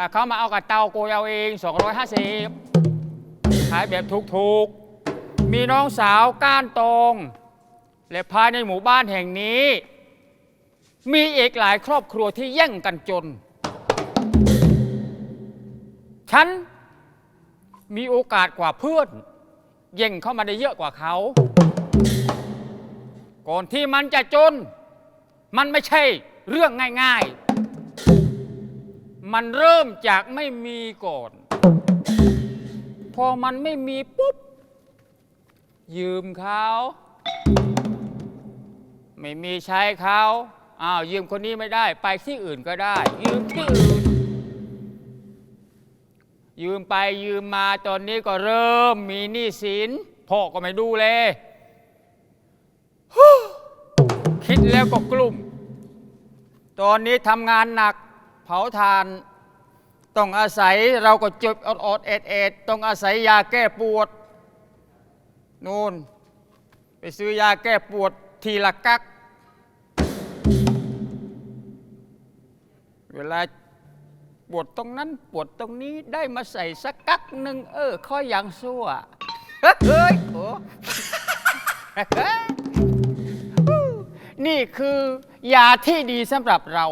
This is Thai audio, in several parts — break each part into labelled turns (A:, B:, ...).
A: ถ้าเขามาเอากับเตากยเอาเอง 250 ขายแบบถูกๆ มีน้องสาวก้านตรง และภายในหมู่บ้านแห่งนี้ มีอีกหลายครอบครัวที่แย่งกันจน ฉันมีโอกาสกว่าเพื่อนแย่งเข้ามาได้เยอะกว่าเขา ก่อนที่มันจะจน มันไม่ใช่เรื่องง่าย ๆ มันเริ่มจากไม่มีก่อน พอมันไม่มีปุ๊บ ยืมเขาไม่มีใช้เขาอ้าวยืมคนนี้ไม่ได้ ไปที่อื่นก็ได้ ยืมที่อื่น ยืมไปยืมมาตอนนี้ก็เริ่มมีหนี้สินพ่อก็ไม่ดูเลย คิดแล้วก็กลุ่ม ตอนนี้ทำงานหนัก เผาทาน ต้องอาศัยเราก็เจ็บอดอดๆเอ็ดเอ็ดต้องอาศัยยาแก้ปวดนู่น ไปซื้อยาแก้ปวดทีละกัก เวลาปวดตรงนั้นปวดตรงนี้ได้มาใส่สักกักหนึ่งเออข้อยังสั่วเฮ้ยโอ้นี่คือยาที่ดีสำหรับเรา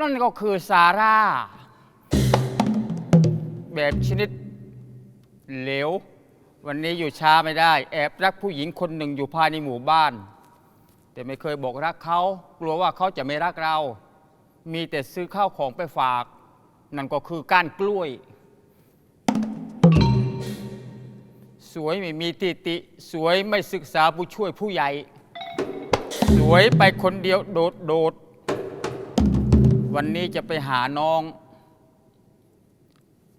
A: นั่นก็คือซาร่า แบบชนิดเหลว วันนี้อยู่ช้าไม่ได้ แอบรักผู้หญิงคนหนึ่งอยู่ภายในหมู่บ้าน แต่ไม่เคยบอกรักเขา กลัวว่าเขาจะไม่รักเรา มีแต่ซื้อข้าวของไปฝาก นั่นก็คือก้านกล้วย สวยไม่มีติติ สวยไม่ศึกษาผู้ช่วยผู้ใหญ่ สวยไปคนเดียวโดดโดด วันนี้จะไปหาน้อง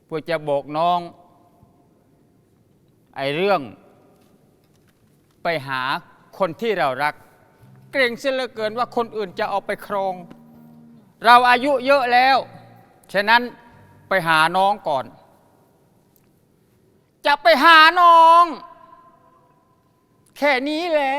A: เพื่อจะบอกน้อง ไอ้เรื่อง ไปหาคนที่เรารัก เกรงเสียเหลือเกินว่าคนอื่นจะเอาไปครอง เราอายุเยอะแล้ว ฉะนั้นไปหาน้องก่อน จะไปหาน้อง แค่นี้แหละ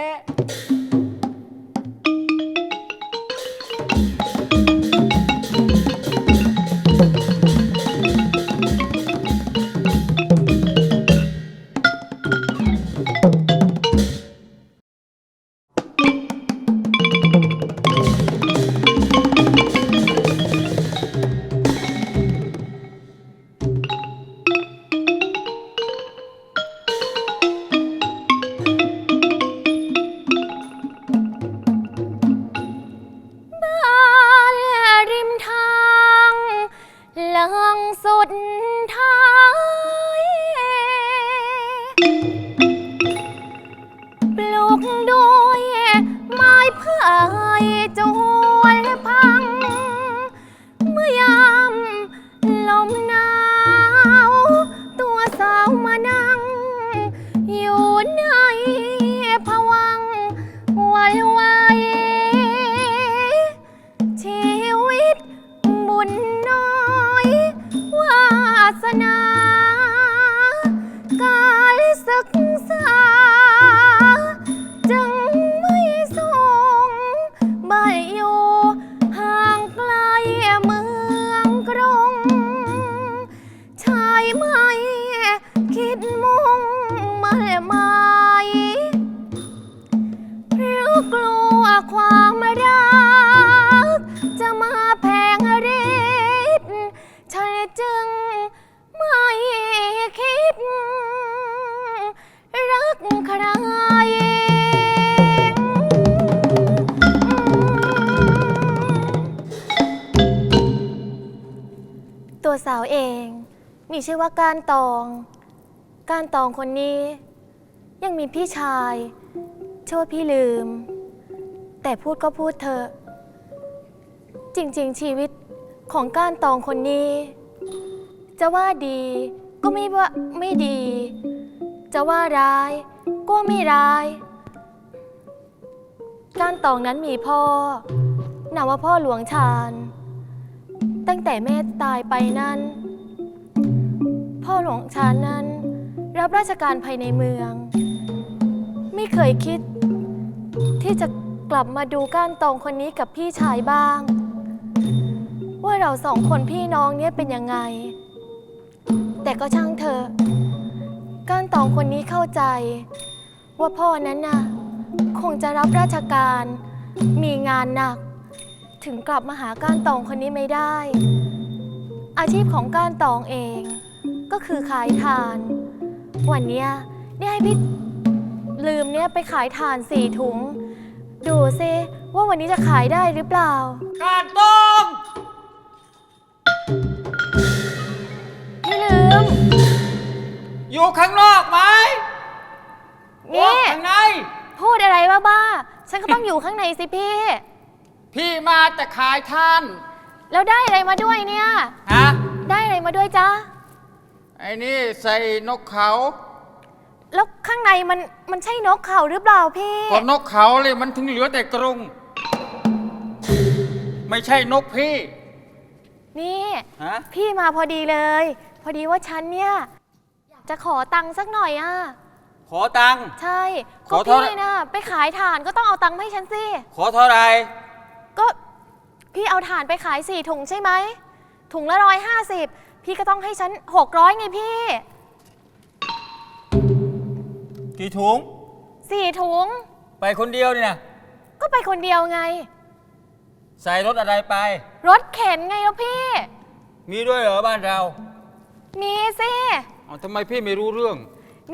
B: มีชื่อว่ากานตอง กานตองคนนี้ ยังมีพี่ชายชื่อว่าพี่ลืม แต่พูดก็พูดเถอะ จริง ๆ ชีวิตของกานตองคนนี้ จะว่าดีก็ไม่ว่าไม่ดี จะว่าร้าย ก็ไม่ร้าย กานตองนั้นมีพ่อนามว่าพ่อหลวงชาญ ตั้งแต่แม่ตายไปนั้น พ่อหลวงชานั้น รับราชการภายในเมือง ไม่เคยคิด ที่จะกลับมาดูก้านตองคนนี้กับพี่ชายบ้าง ว่าเราสองคนพี่น้องเนี่ยเป็นยังไง แต่ก็ช่างเถอะก้านตองคนนี้เข้าใจ ว่าพ่อนั้นน่ะ คงจะรับราชการ มีงานหนัก ถึงกลับมาหาก้านตองคนนี้ไม่ได้ อาชีพของก้านตองเอง ก็คือขายทาน วันเนี้ยได้ให้พี่ลืมเนี่ยไปขายทานสี่ถุง ดูซิว่าวันนี้จะขายได้หรือเปล่า
A: การตอง
B: พี่ลืม
A: อยู่ข้างนอกไหม
B: นี่
A: ข้างใน
B: พูดอะไรบ้าๆฉันก็ต้องอยู่ข้างในสิพี่
A: พี่มาแต่ขายท่าน
B: แล้วได้อะไรมาด้วยเนี่ย
A: ฮะ
B: ได้อะไรมาด้วยจ๊ะ
A: ไอ้นี่ใส่นกเขา
B: แล้วข้างในมันมันใช่นกเขาหรือเปล่าพี่
A: ก็นกเขาเลยมันถึงเหลือแต่กรง ไม่ใช่นกพี่
B: นี่
A: ฮะ
B: พี่มาพอดีเลย พอดีว่าฉันเนี่ยอยากจะขอตังค์สักหน่อยอะ
A: ขอตังค์
B: ใช่
A: ข
B: ก็
A: อเท่าไหร่
B: พี่นะไปขายถ่านก็ต้องเอาตังค์มาให้ฉันสิ
A: ขอเท่าไหร
B: ก็พี่เอาถ่านไปขายสี่ถุงใช่ไหม ถุงละร้อยห้าสิบ พี่ก็ต้องให้ฉันหกร้อยไงพี่
A: กี่ถุง
B: สี่ถุง
A: ไปคนเดียวนี่นะ
B: ก็ไปคนเดียวไง
A: ใส่รถอะไรไป
B: รถเข็นไงแล้วพี่
A: มีด้วยเหรอบ้านเรา
B: มีสิ
A: เอาทำไมพี่ไม่รู้เรื่อง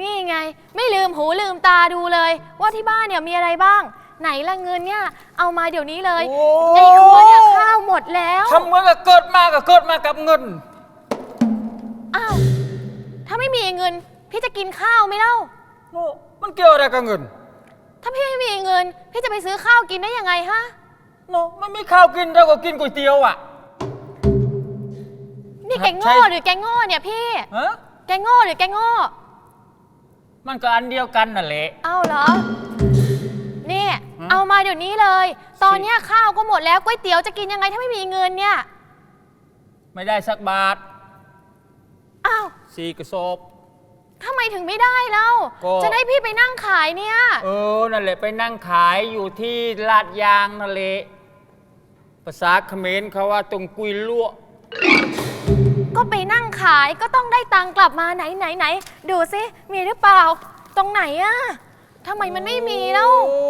B: นี่ไง ไม่ลืมหูลืมตาดูเลย ว่าที่บ้านเนี่ยมีอะไรบ้าง ไหนละเงินเนี่ย เอามาเดี๋ยวนี้เลย
A: โอ้
B: ในครัวเนี่ยข้าวหมดแล้ว
A: ทำเหมือนกับเกิดมากับเกิดมากับเงิน
B: อ้าว ถ้าไม่มีเงิน พี่จะกินข้าวไหมเล่า
A: โอ้มันเกี่ยวอะไรกับเงิน
B: ถ้าพี่ไม่มีเงิน พี่จะไปซื้อข้าวกินได้ยังไงฮะ
A: โนไม่มีข้าวกินเราก็กินก๋วยเตี๋ยวอะ
B: นี่
A: ครั
B: แก
A: บ
B: โง่
A: ใช่
B: หรือแกโง่เนี่ยพี่
A: ฮะ
B: แกโง่หรือแกโง่
A: มันก็อันเดียวกันนั่นแหละ
B: เอาเหรอ นี่
A: ฮะ
B: เอามาเดี๋ยวนี้เลย ตอนเนี้ยข้าวก็หมดแล้วก๋วยเตี๋ยวจะกินยังไงถ้าไม่มีเงินเนี่ย
A: ไม่ได้สักบาท
B: อ้าว
A: สี่กระสอบ
B: ทำไมถึงไม่ได้เล่า
A: ก็
B: จะได้พี่ไปนั่งขายเนี่ย
A: เออ นั่นแหละไปนั่งขายอยู่ที่ลาดยางนั่นแหละภาษาเขมรเขาว่าตรงกุยลั่ว
B: ก็ไปนั่งขายก็ต้องได้ตังค์กลับมาไหนไหนไหนดูซิมีหรือเปล่า ตรงไหนอะทำไมมันไม่มีแล้ว
A: โอ้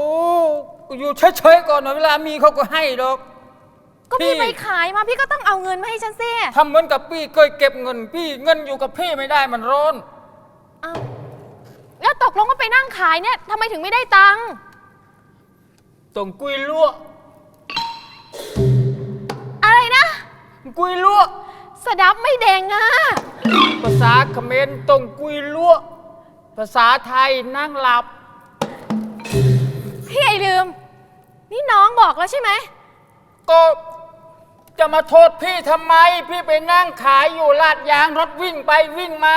A: ก็อยู่เฉยๆก่อนหน่อยเวลามีเขาก็ให้ดอก
B: ก็พี่
A: พี่
B: ไปขายมาพี่ก็ต้องเอาเงินมาให้ฉันสิ
A: ทำเหมือนกับพี่เคยเก็บเงินพี่เงินอยู่กับพี่ไม่ได้มันร้อน
B: อ้าวแล้วตกลงว่าไปนั่งขายเนี่ยทำไมถึงไม่ได้ตังค์
A: ตรงกุยลั่ว
B: อะไรนะ
A: กุยลั่ว
B: สดับไม่แดงอะ
A: ภาษาเขมรตรงกุยลั่วภาษาไทยนั่งหลับ
B: พี่ไอลืม นี่น้องบอกแล้วใช่ไหม
A: ก็ จะมาโทษพี่ทำไม พี่ไปนั่งขายอยู่ลาดยางรถวิ่งไปวิ่งมา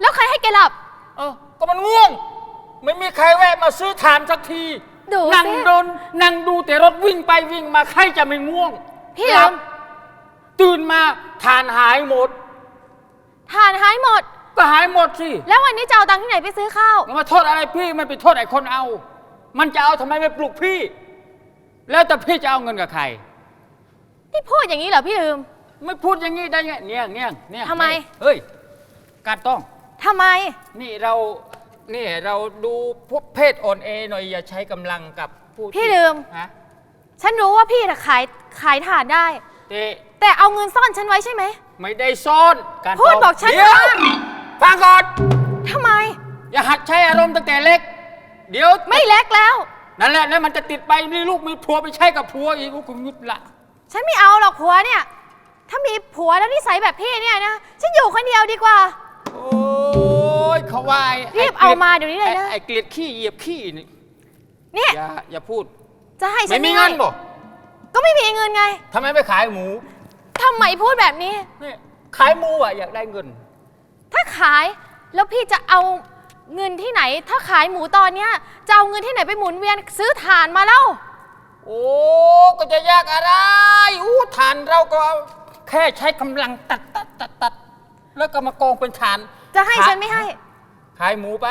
B: แล้วใครให้แกหลับ
A: เออก็มันง่วง ไม่มีใครแวะมาซื้อถามสักที
B: ดูสิ
A: นั่งโดนนั่งดูแต่รถวิ่งไปวิ่งมาใครจะไม่ง่วง
B: พี่
A: หลับ
B: ลืม
A: ตื่นมาทานหายหมด
B: ทานหายหมด
A: ก็หายหมดสิ
B: แล้ววันนี้จะเอาตังค์ที่ไหนไปซื้อข้าว
A: แล้วมาโทษอะไรพี่มันไปโทษไอ้คนเอา มันจะเอาทำไมไม่ปลุกพี่ แล้วแต่พี่จะเอาเงินกับใคร
B: นี่พูดอย่างนี้เหรอพี่ลืม
A: ไม่พูดอย่างนี้ได้ไงเนี่ยเนี่ยเนี่ย
B: ทำไม
A: เฮ้ยการต้อง
B: ทำไม
A: นี่เรานี่เราดูพวกเพศอ่อนเอหน่อยอย่าใช้กำลังกับผู้ที่
B: พี่ลืม
A: ฮะ
B: ฉันรู้ว่าพี่น่ะขายขายถ่านได้
A: เตะ
B: แต่เอาเงินซ่อนฉันไว้ใช่ไหม
A: ไม่ได้ซ่อนการ
B: พูด
A: ต้ง
B: บอกฉัน
A: เดี๋ยว
B: ว่า
A: ฟังก่อน
B: ทำไม
A: อย่าหัดใช้อารมณ์ตั้งแต่เล็ก เดี๋ยว
B: ไม่เล็กแล้ว
A: นั่นแหละแล้วมันจะติดไปนี่ลูกมีผัวไปใช้กับผัวอีกกูก็งุดละ
B: ฉันไม่เอาหรอกผัวเนี่ย ถ้ามีผัวแล้วนิสัยแบบพี่เนี่ยนะ ฉันอยู่คนเดียวดีกว่า
A: โอ้ยเขาว่าไอ้
B: รีบ
A: ไก
B: เอามาเดี๋ยวนี้เลยนะ
A: ไอ้ไอ้เกลียดขี้เหยียบขี้นี่
B: เนี่ย
A: อย่าอย่าพูด
B: จะให้ฉั
A: ไม่
B: น
A: มี
B: ให้
A: เงินบ่
B: ก็ไม่มีเงินไง
A: ทำไมไม่ขายหมู
B: ทำไมพูดแบบนี้
A: นี่ขายหมูอะอยากได้เงิน
B: ถ้าขายแล้วพี่จะเอาเงินที่ไหน ถ้าขายหมูตอนเนี้ยจะเอาเงินที่ไหนไปหมุนเวียนซื้อถ่านมาเล่า
A: โอ้ก็จะยากอะไรอู้ฐานเราก็แค่ใช้กำลังตัดตัดตัดตัดแล้วก็มากองเป็นฐาน
B: จะให้
A: ขา
B: ฉันไม่ให้
A: ขายหมูไป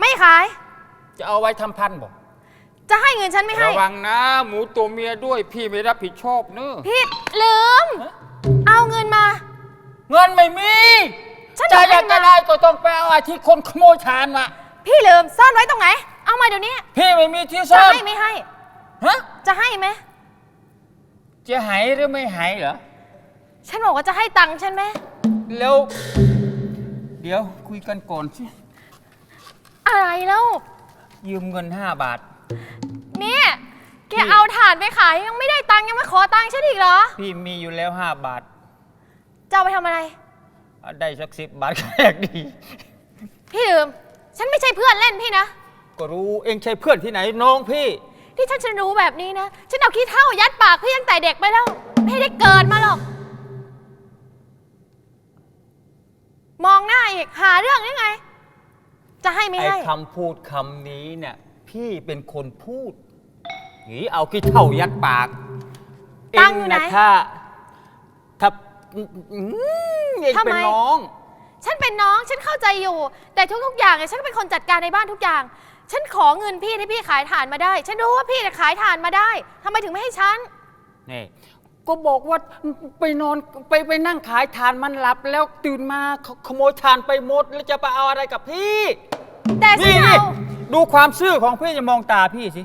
B: ไม่ขาย
A: จะเอาไว้ทำพันธุ์บ่
B: จะให้เงินฉันไม่ให้
A: ระวังนะ หมูตัวเมียด้วยพี่ไม่รับผิดชอบเนอะ
B: พี่ลืม
A: ฮะ
B: เอาเงินมา
A: เงินไม่มี
B: ฉัน
A: จะ
B: บอกให้
A: อยากจะ
B: มา
A: ได้ก็ต้องไปเอาไอ้ที่คนขโมยชานมา
B: พี่ลืมซ่อนไว้ตรงไหน เอามาเดี๋ยวนี้
A: พี่ไม่มีที่
B: จะ
A: ซ่อน
B: ให้ไม่ให้
A: ฮะ
B: จะให้ไหม
A: จะหายหรือไม่หายเหรอ
B: ฉันบอกว่าจะให้ตังค์ฉันไหม
A: แล้ว เดี๋ยวคุยกันก่อนสิ
B: อะไรแล้ว
A: ยืมเงินห้าบาท
B: เนี่ยแก
A: พี่
B: เอาถ่านไปขายยังไม่ได้ตังค์ยังมาขอตังค์ฉันอีกเหรอ
A: พี่มีอยู่แล้วห้าบาท
B: จะเอาไปทำอะไร
A: เอาได้สักสิบบาทก็อยากดี
B: พี่ลืม ฉันไม่ใช่เพื่อนเล่นพี่นะ
A: ก็รู้เองใช่เพื่อนที่ไหนน้องพี่
B: ที่ฉันจะรู้แบบนี้นะ ฉันเอาขี้เท่ายัดปากพี่ตั้งแต่เด็กไปแล้ว ไม่ได้เกิดมาหรอก มองหน้าอีก หาเรื่องได้ไง จะให้ไม่
A: ไอ้
B: ให้
A: คำพูดคำนี้เนี่ย พี่เป็นคนพูดหนีเอาขี้เท่ายัดปาก
B: ตังค์อยู่ไหน
A: เนะถ้าถ้าอืมเอง
B: ทำไม
A: เป็นน้อง
B: ฉันเป็นน้องฉันเข้าใจอยู่ แต่ทุกๆอย่างเนี่ยฉันก็เป็นคนจัดการในบ้านทุกอย่าง ฉันขอเงินพี่ให้พี่ขายถ่านมาได้ ฉันรู้ว่าพี่เนี่ยขายถ่านมาได้ทำไมถึงไม่ให้ฉัน
A: นี่ก็บอกว่าไปนอนไปไปนั่งขายทานมันหลับแล้วตื่นมาขขโมยทานไปหมดแล้วจะไปเอาอะไรกับพี่
B: แต่ฉัน
A: นี่
B: เอา
A: นี่ดูความซื่อของพี่จะมองตาพี่สิ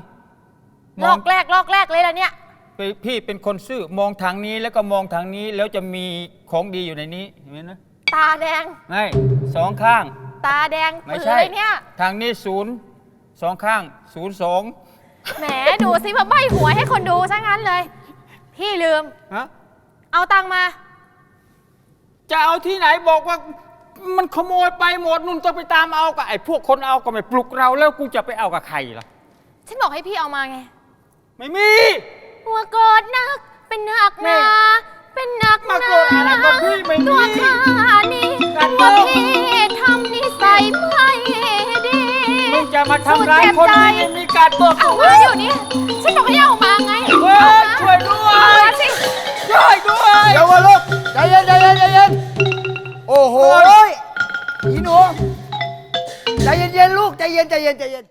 A: ม
B: ล
A: อ
B: องกแรกลอกแรกเลยละเนี่ย
A: ไปพี่เป็นคนซื่อมองทางนี้แล้วก็มองทางนี้แล้วจะมีของดีอยู่ในนี้เห็นไหมนะ
B: ตาแดง
A: ไม่สองข้าง
B: ตาแดง
A: ไม่
B: ปือ
A: ใช่
B: เลยเนี่ย
A: ทางนี้ศูนย์ สองข้างศูนย์สอง
B: แหมดูสิมาใบหวยให้คนดูซะงั้นเลย พี่ลืม
A: ฮะ
B: เอาตังค์มา
A: จะเอาที่ไหนบอกว่า มันขโมยไปหมดนุ่นต้องไปตามเอากับไอ้พวกคนเอาก็ไม่ปลุกเราแล้วกูจะไปเอากับใครล่ะ
B: ฉันบอกให้พี่เอามาไง
A: ไม่มี
B: หัวโกรธนัก เป็นหนักห
A: แม่
B: นา เป็นหนักห
A: มา
B: นา
A: โกรธอะไรกับพี่ไม่มี
B: ตัวข้านี่
A: กัน
B: ว่า
A: โลก
B: พี่ทำนิสัยไม่ดี
A: มึงจะมาทำร้ายคนที่ไม่มีการตัว
B: เอา
A: ตัว
B: มาอยู่นี่ฉันบอกให้เอามาไง
A: เฮ้ยช่วยด้วย
B: เอามาสิ
A: ช่วยด้วย
C: เดี๋ยวก่อนลูกใจเย็นใจเย็นใจเย็นโอ้โห
A: โอ้ย
C: อีหนูใจเย็นเย็นๆลูกใจเย็นใจเย็นใจเย็น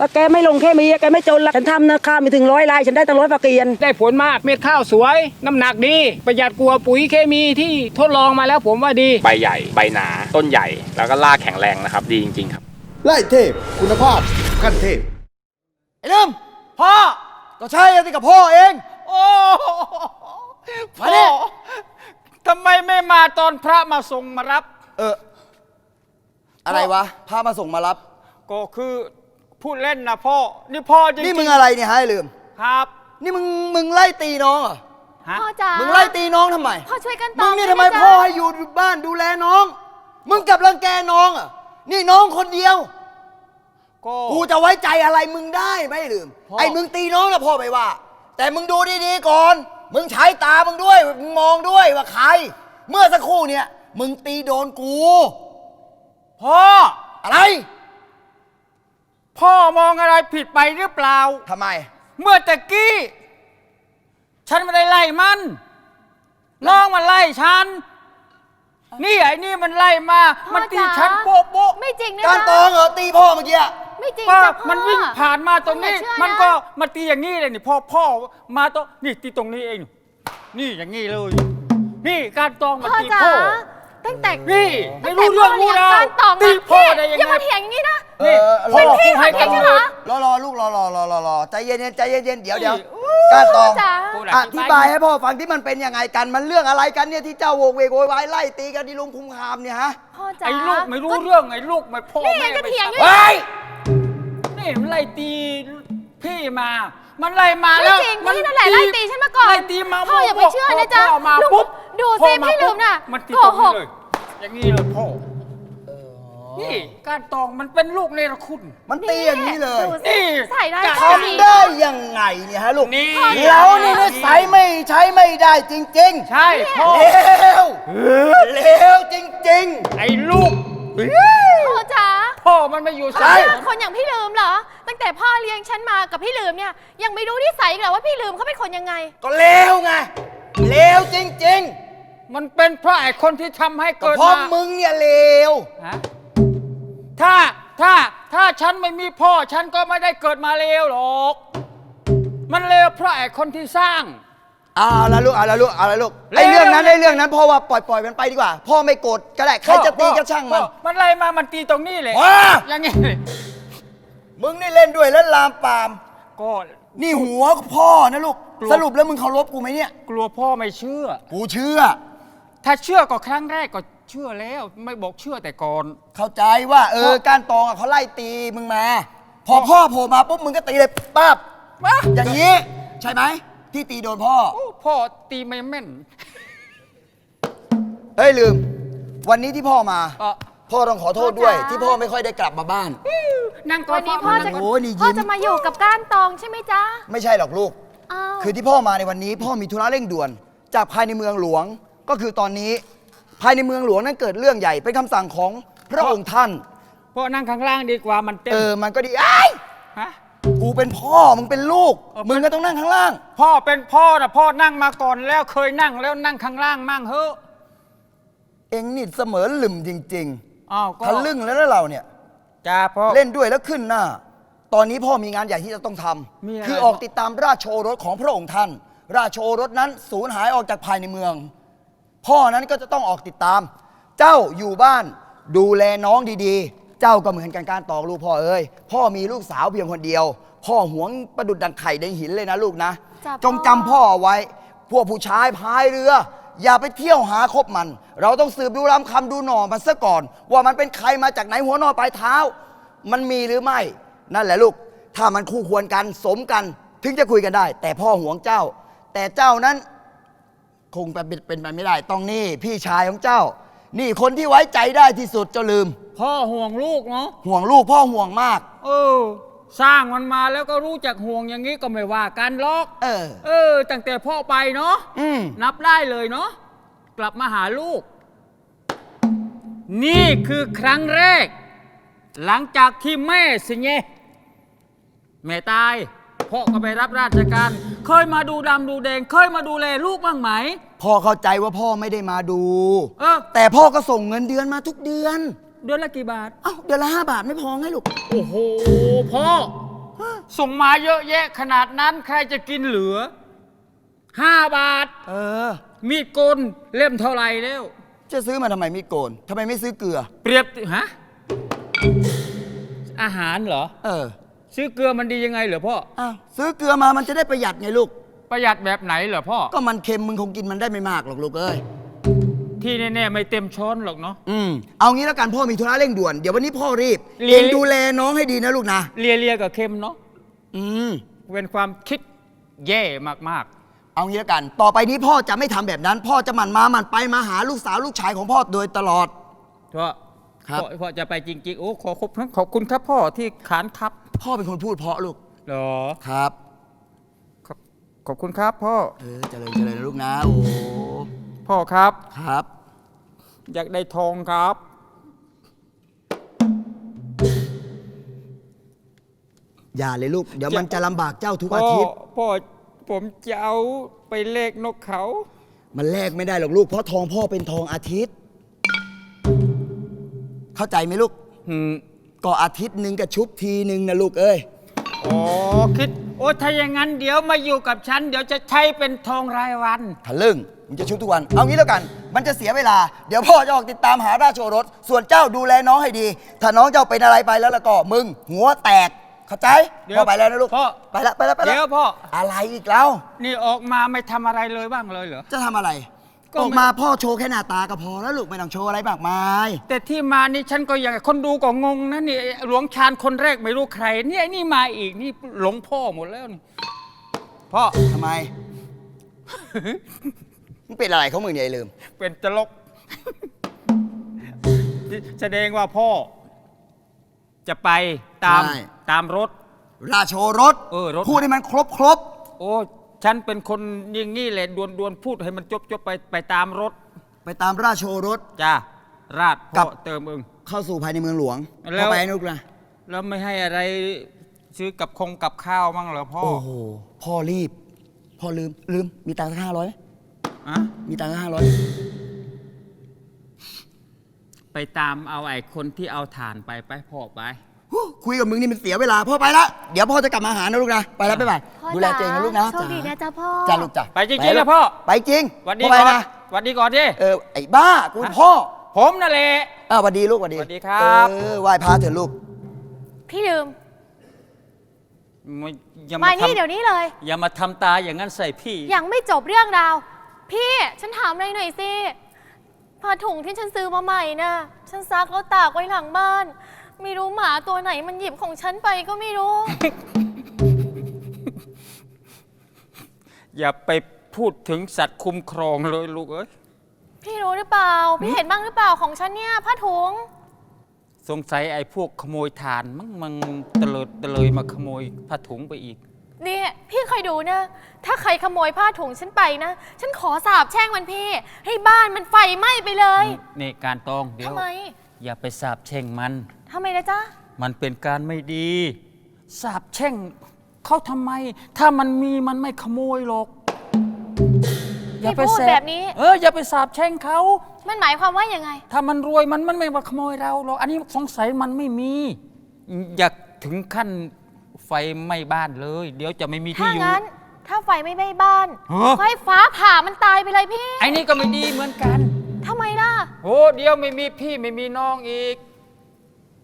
D: ว่าแกไม่ลงแค่มีแกไม่จนละฉันทำนะข้าวมีถึงร้อยลาย ฉันได้ตั้งร้อยฝากเกียน
E: ได้ผลมากเม็ดข้าวสวย น้ำหนักดี ประหยัดกลัวาปุ๋ยเคมีที่ทดลองมาแล้วผมว่าดี
F: ใบใหญ่ ใบหนา ต้นใหญ่ แล้วก็รากแข็งแรงนะครับ ดีจริง ๆ ครับ
C: ไล่เทพ คุณภาพขั้นเทพ ไอ้เริ่ม
A: พ่อ
C: ก็ใช่อะสิกับพ่อเอง
A: โอ้
C: มา
A: พ่
C: ดิ
A: อทำไมไม่มาตอนพระมาส่งมารับ
C: เออ อะไรวะพามาส่งมารับ
A: ก็คือพูดเล่นนะพ่อ นี่พ่อจริงๆ
C: นี่มึงอะไรเนี่ยฮะไอ้ลืม
A: ครับ
C: นี่มึงมึงไล่ตีน้องเหรอ
A: ฮะ
B: พ่อจ๋า
C: มึงไล่ตีน้องทำไม
B: พ่อช่วยกันต
C: มึ
B: องบ
C: นี่
B: ด้
C: ทำไม
B: นะจ๊ะ
C: พ่อให้อยู่บ้านดูแลน้อง มึงกลับรังแกน้องอะ นี่น้องคนเดียว
A: ก็
C: กูจะไว้ใจอะไรมึงได้ไหมลืม
A: พ่อ
C: ไอ้มึงตีน้องนะพ่อไม่ว่า แต่มึงดูดีๆก่อน มึงใช้ตามึงด้วยมึงมองด้วยว่าใคร เมื่อสักครู่เนี่ย มึงตีโดนกู
A: พ่อ
C: อะไร
A: พ่อมองอะไรผิดไปหรือเปล่า
C: ทำไม
A: เมื่อตะกี้ ฉันไม่ได้ไล่มัน น้องมันไล่ฉัน นี่ไอ้นี่มันไล่มา
B: พ่อ
A: มันตี
B: จ๋า
A: ฉันโป๊ะโป๊ะ
B: ไม่จริงนะ
C: การต
B: จ๊ะ
C: องเหรอตีพ่อเมื่อกี้อะ
B: ไม่จริง
A: ว่า
B: จ้ะพ่อ
A: มันวิ่งผ่านมาตรงนี้
B: พ่ออย่าเชื่อ
A: มันก็มาตีอย่างนี้เลยนี่พ่อพ่อมาตรงนี่ตีตรงนี้เอง นี่อย่างนี้เลย นี่การตองมัน
B: พ่อ
A: ตี
B: จ๋า
A: พ่อ
B: ตั้งแต่
A: นี่ไม่
B: ตั้งแต่
A: รู้เรื่องรู้
B: พ่
A: ราว
B: การตอง
A: ตี
B: อะ
A: พ่อ
B: พี่
A: ได้ยัง
B: อย่า
A: ไง
B: มาเถียงอย่างนี้นะ
C: เอ
A: นี่
C: อ
A: พ่อ
B: เป็นพี่
A: กูให้
B: ขอเถียง
A: กำ
B: ใช่
A: เนิ
B: ไหม
A: ด
C: รอรอลูกรอรอรอรอรอใจเย็นๆใจเย็นๆเดี๋ยวเดี๋ยว
A: นี่
C: การตอง
B: จ๋า
A: กู
C: อธิบายให้พ่อฟังที่มันเป็นยังไงกัน มันเรื่องอะไรกันเนี่ยที่เจ้าโวกเวกโวยวายไล่ตีกันที่ลุงคุมคามเนี่ยฮะ
B: พ่อจ๋า
A: ไอ้ลูกไม่รู้เรื่องไอ้ลูกไม่พ่อ
B: นี่
A: แม่
B: ยังจะ
A: ไม่
B: เถียงอยู่
A: เฮ้ยนี่มันไล่ตีพี่มา มันไล่มา
B: ไม่
A: แล้ว
B: จริง
A: มั
B: พี่นั่นแหละไล่ตีฉันมาก่อน
A: ไล่ตีมา
B: พ่ออย่าไปเชื่อนะจ๊ะ
A: พ่อมา
B: ลูก
A: ปุ๊บ
B: ดูสิ
A: พ่อมา
B: พี่ลืมน่ะ
A: มันตี
B: โก
A: ตรง
B: ห
A: นี้
B: ก
A: เลยอย่างนี้เลยพ่อ นี่การตองมันเป็นลูกเนรคุณ
C: มันตีอย่างนี้เลย
B: ดูสิ
A: นี่
B: ใส่ได้
A: จะ
B: พ่อ
C: ทำได้ยังไงเนี่ยฮะลูก
A: นี่
C: เรานี่นิสัยไม่ใช้ไม่ได้จริง
A: ใช่พ่อ
C: ๆเลวเลวจริง
A: ไอ้ลูก
B: พ่อจ๋า
A: พ่อมันไม่อยู่
B: พ่อ
A: สาย
B: เชื่อคนอย่างพี่ลืมเหรอ ตั้งแต่พ่อเลี้ยงฉันมากับพี่ลืมเนี่ย ยังไม่รู้นิสัยอีกเหรอว่าพี่ลืมเขาเป็นคนยังไง
C: ๆ ก็เลวไงเลวจริง
A: มันเป็นเพราะไอ้คนที่ทำให้
C: ๆก็
A: เกิด
C: เพราะ
A: มา
C: มึงเนี่ยเลว
A: ฮะ ถ้าถ้าถ้าฉันไม่มีพ่อ ฉันก็ไม่ได้เกิดมาเลวหรอก มันเลวเพราะไอ้คนที่สร้าง
C: เอาละลูกเอาละลูกเอาละลูก
A: เร็ว
C: ไอ้เรื่องนั้น
A: เร็ว
C: ไอ้เรื่องนั้นพ่อว่าปล่อยปล่อยมันไปดีกว่า พ่อไม่โกรธก็ได้ใครจะตีก็ช่างมัน
A: พ่อมันไล่มามันตีตรงนี้เลย
C: ว้า
A: อย่างงี้เลย
C: มึงนี่เล่นด้วยแล้วลามปาม
A: ก็
C: นี่หัวพ่อนะลูก
A: กลัว
C: สรุปแล้วมึงเคารพกูไหมเนี่ย
A: กลัวพ่อไม่เชื่อ
C: กูเชื่อ
A: ถ้าเชื่อก็ครั้งแรกก็ เชื่อแล้วไม่บอกเชื่อแต่ก่อน
C: เข้าใจว่า เออการตองอะเขาไล่ตีมึงมา พอพ่อโผล่มาปุ๊บมึงก็ตีเลยปั๊บ
A: มา
C: อย่างนี้ ใช่ไหมที่ตีโดนพ่อ
A: โอ้พ่อตีไม่แม่น
C: เฮ้ยลืม วันนี้ที่พ่อมา
A: เอ่อ
C: พ่อต้องขอโทษด้วย
B: พ่อจ๋า
C: ที่พ่อไม่ค่อยได้กลับมาบ้าน
A: นั่งก่อ
B: วันนนี้พ่อจะ
C: โอ้ยนี่ยิ้ม
B: พ่อจะมาอยู่กับก้านตองใช่ไหมจ๊ะ
C: ไม่ใช่หรอกลูก
B: อ้าว
C: คือที่พ่อมาในวันนี้ พ่อมีธุระเร่งด่วน จากภายในเมืองหลวง ก็คือตอนนี้ ภายในเมืองหลวงนั้นเกิดเรื่องใหญ่เป็นคำสั่งของพระองค์ท่าน
A: พ่อนั่งข้างล่างดีกว่ามันเต็ม
C: เออมันก็ดีไอ้าย
A: ฮะ
C: กูเป็นพ่อมึงเป็นลูก
A: เออ
C: มึงก็ต้องนั่งข้างล่าง
A: พ่อเป็นพ่อนะพ่อนั่งมาก่อนแล้วเคยนั่งแล้วนั่งข้างล่างมั่งเฮ้อะ
C: เองนี่เสมอหลึมจริง
A: อ้าว
C: ๆ
A: ก็
C: ทะลึ่งแล้วนะเราเนี่ย
A: จ้าพ่อ
C: เล่นด้วยแล้วขึ้นหน้า ตอนนี้พ่อมีงานใหญ่ที่จะต้องทำ
A: มีอะไร
C: คือออกติดตามราชโอรสของพระองค์ท่าน ราชโอรสนั้นสูญหายออกจากภายในเมือง พ่อนั้นก็จะต้องออกติดตาม เจ้าอยู่บ้านดูแลน้องดีๆ เจ้าก็เหมือนกันการตอกลูกพ่อเอ้ยพ่อมีลูกสาวเพียงคนเดียว พ่อหวงประดุดดังไข่ในหินเลยนะลูกนะ
B: จ้ะ
C: จง
B: พ่อ
C: จำพ่อเอาไว้ พวกผู้ชายพายเรือ อย่าไปเที่ยวหาคบมัน เราต้องสืบดูรำคำดูหน่อมันซะก่อน ว่ามันเป็นใครมาจากไหนหัวหนอปลายเท้า มันมีหรือไม่ นั่นแหละลูก ถ้ามันคู่ควรกันสมกัน ถึงจะคุยกันได้ แต่พ่อห่วงเจ้า แต่เจ้านั้น คงเป็นเป็นไปไม่ได้ ต้องนี่พี่ชายของเจ้า นี่คนที่ไว้ใจได้ที่สุดเจ้าลืม
A: พ่อห่วงลูกเนาะ
C: ห่วงลูกพ่อห่วงมาก
A: เออ สร้างมันมาแล้วก็รู้จักห่วงอย่างนี้ก็ไม่ว่ากันหรอก
C: เออ
A: เออตั้งแต่พ่อไปเนาะ
C: อืม
A: นับได้เลยเนาะกลับมาหาลูก นี่คือครั้งแรก หลังจากที่แม่สิเงแม่ตาย พ่อก็ไปรับราชการ เคยมาดูดำดูแดง เคยมาดูแลลูกบ้างไหม
C: พ่อเข้าใจว่าพ่อไม่ได้มาดู
A: เออ
C: แต่พ่อก็ส่งเงินเดือนมาทุกเดือน
A: เดือนละกี่บาท
C: เอ้าเดือนละห้าบาทไม่พอไงลูก
A: โอ้โห พ่อ ส่งมาเยอะแยะขนาดนั้นใครจะกินเหลือห้าบาท
C: เออ
A: มีดโกนเล่มเท่าไหร่แล้ว
C: จะซื้อมาทำไมมีดโกนทำไมไม่ซื้อเกลือ
A: เปรียบฮะอาหารเหรอ
C: เออ
A: ซื้อเกลือมันดียังไงเหรอพ่อ
C: อ้าวซื้อเกลือมามันจะได้ประหยัดไงลูก
A: ประหยัดแบบไหนเหรอพ่อ
C: ก็มันเค็มมึงคงกินมันได้ไม่มากหรอกลูกเอ้ย
A: ที่แน่ๆไม่เต็มช้อนหรอกเนาะ
C: อืม เอางี้แล้วกันพ่อมีธุระเร่งด่วน เดี๋ยววันนี้พ่อรีบ
A: เรี
C: เอยงดูแลน้องให้ดีนะลูกนะ
A: เลียเลียๆกับเค็มเนาะ
C: อืม
A: เป็นความคิดแย่มาก
C: เอางี้แล้วกัน ต่อไปนี้พ่อจะไม่ทำแบบนั้น พ่อจะหมั่นมาหมั่นไปมาหาลูกสาวลูกชายของพ่อโดยตลอด
A: ๆพ่อ
C: ครับ
A: พ่อพ่อจะไปจริงๆ โอ้ขอขอบคุณขอบคุณครับพ่อที่ขานครับ
C: พ่อเป็นคนพูดเพราะลูก
A: เหรอ
C: ครับ
A: ขอบขอบคุณครับพ่อ
C: เออเจริญเจริญนะลูกนะ โอ้
A: พ่อครับ
C: ครับ
A: อยากได้ทองครับ
C: อย่าเลยลูก เดี๋ยว
A: จะ
C: มันจะลำบากเจ้าทุก
A: พ่อ
C: อาทิตย์
A: พ่อผมจะเอาไปเลขนกเขา
C: มันแลกไม่ได้หรอกลูก เพราะทองพ่อเป็นทองอาทิตย์ เข้าใจไหมลูก
A: หืม
C: ก็อาทิตย์หนึ่งกับชุบทีหนึ่งนะลูกเอ้ย
A: อ๋อคิด โอ้ถ้าอย่างนั้นเดี๋ยวมาอยู่กับฉัน เดี๋ยวจะใช้เป็นทองรายวัน
C: ทะลึ่งมึงจะชุบทุกวัน เอางี้แล้วกัน มันจะเสียเวลา เดี๋ยวพ่อจะออกติดตามหาราชโอรส ส่วนเจ้าดูแลน้องให้ดี ถ้าน้องเจ้าเป็นอะไรไปแล้วแล้วก็มึง หัวแตก เข้าใจ
A: เดี๋ยว
C: พ่อไปแล้วนะลูก
A: พ่อ
C: ไปแล้วไปแล้วไปแล้ว
A: เดี๋ยวพ่อ
C: อะไรอีกแล้ว
A: นี่ออกมาไม่ทำอะไรเลยบ้างเลยเหรอ
C: จะทำอะไร
A: ก็
C: อ
A: ไม่
C: อกมาพ่อโชว์แค่หน้าตาก็พอแล้วลูกไม่ต้องโชว์อะไรมากมาย
A: แต่ที่มานี่ฉันก็อยากคนดูก็งงนะนี่ไอ้หลวงชาญคนแรกไม่รู้ใคร เนี่ยไอ้นี่มาอีกนี่หลงพ่อหมดแล้วนี่พ่อ
C: ทำไม มึงเป็นอะไรเขามึงเนี่ยไอ้ลืม
A: เป็นตลก แสดงว่าพ่อ จะไปตาม
C: ใช่
A: ตามรถ
C: ราชโอรส
A: เออรถ
C: พูดให้มันครบครบ
A: โอ้ ฉันเป็นคนอย่างงี้แหละดวนดวนๆพูดให้มันจบจบๆไปไปตามรถ
C: ไปตามราชโอรส
A: จ้าราด
C: กลั
A: พ่อบ เติมเอง
C: เข้าสู่ภายในเมืองหลวง
A: แล้ว
C: พ่อไปนะลูกนะ
A: แล้วไม่ให้อะไรซื้อกับคงกับข้าวมั่งเหรอพ่อ
C: โอ้โหพ่อรีบพ่อลืมลืมมีตังค์ห้าร้อย
A: อะ
C: มีตังค์ห้าร้อย
A: ไปตามเอาไอ้คนที่เอาถ่านไปไปพ่อไป
C: คุยกับมึงนี่มันเสียเวลาพ่อไปละเดี๋ยวพ่อจะกลับมาหานะลูกนะไปแล้วบ๊ายบาย
B: พ่อ
C: ดูแลตัวเองนะลูกนะ
B: โชคดีนะจ๊ะพ่อ
C: จ้าลูกจ้า
A: ไปจริงๆนะพ่อ
C: ไปจริง
A: หวัดดี
C: พ่อไป
A: ก่อน
C: นะ
A: หวัดดีก่อนดิ
C: เออไอ้บ้ากูเป็นพ่อ
A: ผมนั่นแหละ
C: เออหวัดดีลูกหวัดดี
A: หวัดดีครับ
C: เออไหว้พระเถอะลูก
B: พี่ลืม
A: ไม่อย่า
B: มา
A: มา
B: นี่
A: ทำ
B: เดี๋ยวนี้เลย
A: อย่ามาทำตาอย่างนั้นใส่พี่
B: ยังไม่จบเรื่องราว พี่ฉันถามอะไรหน่อยสิผ้าถุงที่ฉันซื้อมาใหม่น่ะ ฉันซักแล้วตากไว้หลังบ้าน ไม่รู้หมาตัวไหนมันหยิบของฉันไปก็ไม่รู้
A: อย่าไปพูดถึงสัตว์คุ้มครองเลยลูกเอ้ย
B: พี่รู้หรือเปล่า พี่เห็นบ้างหรือเปล่าของฉันเนี่ยผ้าถุง
A: สงสัยไอ้พวกขโมยทานมั้งมันเตลิดเตลยมาขโมยผ้าถุงไปอีก
B: นี่พี่เคยดูนะ ถ้าใครขโมยผ้าถุงฉันไปนะ ฉันขอสาบแช่งมันพี่ ให้บ้านมันไฟไหม้ไปเลย
A: นี่การตองเดี๋ยว
B: ทำไม
A: อย่าไปสาบแช่งมัน
B: ทำไมนะจ๊ะ
A: มันเป็นการไม่ดี สาบแช่งเขาทำไม ถ้ามันมีมันไม่ขโมยหรอก
B: พี่พูด
A: ส
B: แบบนี้
A: เอออย่าไปสาบแช่งเขา
B: มันหมายความว่ายังไง
A: ถ้ามันรวยมันมันไม่มาขโมยเราหรอกอันนี้สงสัยมันไม่มี อยากถึงขั้นไฟไหม้บ้านเลย เดี๋ยวจะไม่มีที่
B: ถ้า
A: อยู่
B: งั้น ถ้าไฟไม่ไหม้บ้าน
A: ฮะ
B: ก็ให้ฟ้าผ่ามันตายไปเลยพี่
A: ไอ้นี่ก็ไม่ดีเหมือนกัน
B: ทำไมล่ะ
A: โอ้เดี๋ยวไม่มีพี่ไม่มีน้องอีก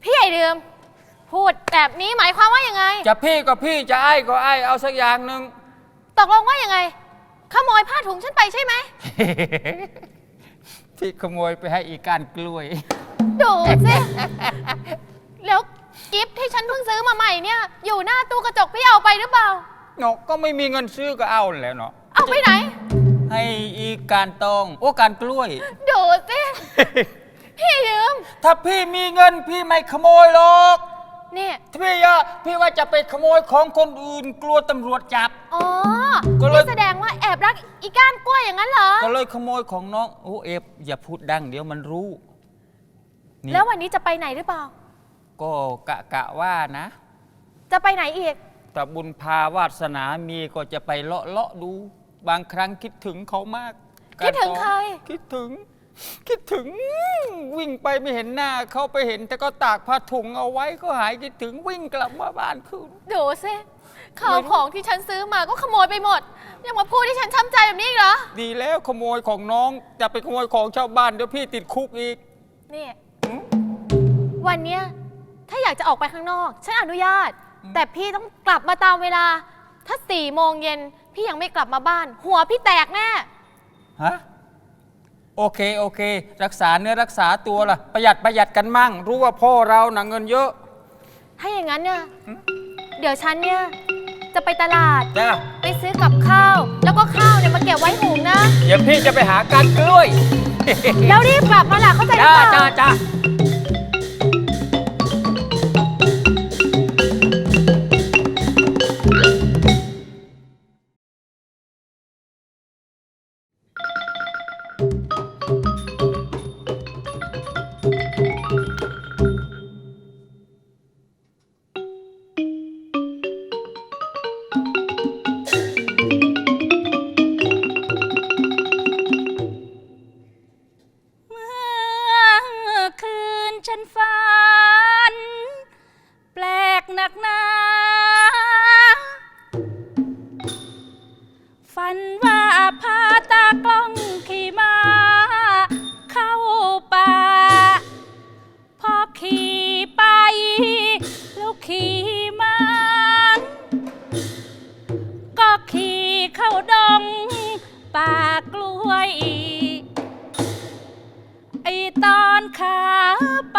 B: พี่ไอเดิม พูดแบบนี้หมายความว่ายังไง
A: จะพี่ก็พี่จะไอ้ก็ไอ้เอาสักอย่างหนึ่ง
B: ตกลงว่ายังไง ขโมยผ้าถุงฉันไปใช่ไหม
A: พี่ขโมยไปให้อีกการกล้วย
B: ดูสิ แล้วกิฟต์ที่ฉันเพิ่งซื้อมาใหม่เนี่ย อยู่หน้าตู้กระจกพี่เอาไปหรือเปล่า
A: เนาะก็ไม่มีเงินซื้อก็เอาแหล้วเนาะ
B: เอาไปไหน
A: ให้อีกการตอง โอ้การกล้วย
B: ดูสิ พี่ลืม
A: ถ้าพี่มีเงินพี่ไม่ขโมยหรอก
B: เนี่ย
A: พี่อะพี่ว่าจะไปขโมยของคนอื่นกลัวตำรวจจับ
B: อ๋อ
A: ก็เลย
B: นี่แสดงว่าแอบรักอีก้านกล้วยอย่างนั้นเหรอ
A: ก็เลยขโมยของน้องโอ้เอฟอย่าพูดดังเดี๋ยวมันรู้นี่
B: แล้ววันนี้จะไปไหนหรือเปล่า
A: ก็กะกะว่านะ
B: จะไปไหนอีก
A: แต่บุญพาวาสนามีก็จะไปเลาะเลาะดู บางครั้งคิดถึงเขามาก
B: คิดถึงใคร
A: คิดถึง คิดถึง วิ่งไปไม่เห็นหน้าเขาไปเห็น แต่ก็ตากผ้าถุงเอาไว้ก็หายคิดถึงวิ่งกลับมาบ้านคืน
B: ดูสิข่าวของที่ฉันซื้อมาก็ขโมยไปหมด ยังมาพูดที่ฉันช้ำใจแบบนี้อีกเหรอ
A: ดีแล้วขโมยของน้องจะไปขโมยของชาวบ้านเดี๋ยวพี่ติดคุกอีก
B: นี่ วันเนี้ยถ้าอยากจะออกไปข้างนอก ฉันอนุญาต แต่พี่ต้องกลับมาตามเวลา ถ้าสี่โมงเย็น พี่ยังไม่กลับมาบ้าน หัวพี่แตกแน่
A: ฮะ โอเคโอเค รักษาเนื้อรักษาตัวล่ะ ประหยัดประหยัดกันมั่ง รู้ว่าพ่อเราหนังเงินเยอะ
B: ถ้าอย่างนั้นเนี่ย เดี๋ยวฉันเนี่ย จะไปตลาด
A: จ้า
B: ไปซื้อกับข้าว แล้วก็ข้าวเนี่ยมาเก็บไว้หุงนะ
A: เดี๋ยวพี่จะไปหาการกล้วย
B: แล้วรีบกลับมาล่ะเข้าใจหรือ
A: จ้า
B: เปล่า
A: จ้าจ้า
G: ดงป่ากล้วยไอตอนขาไป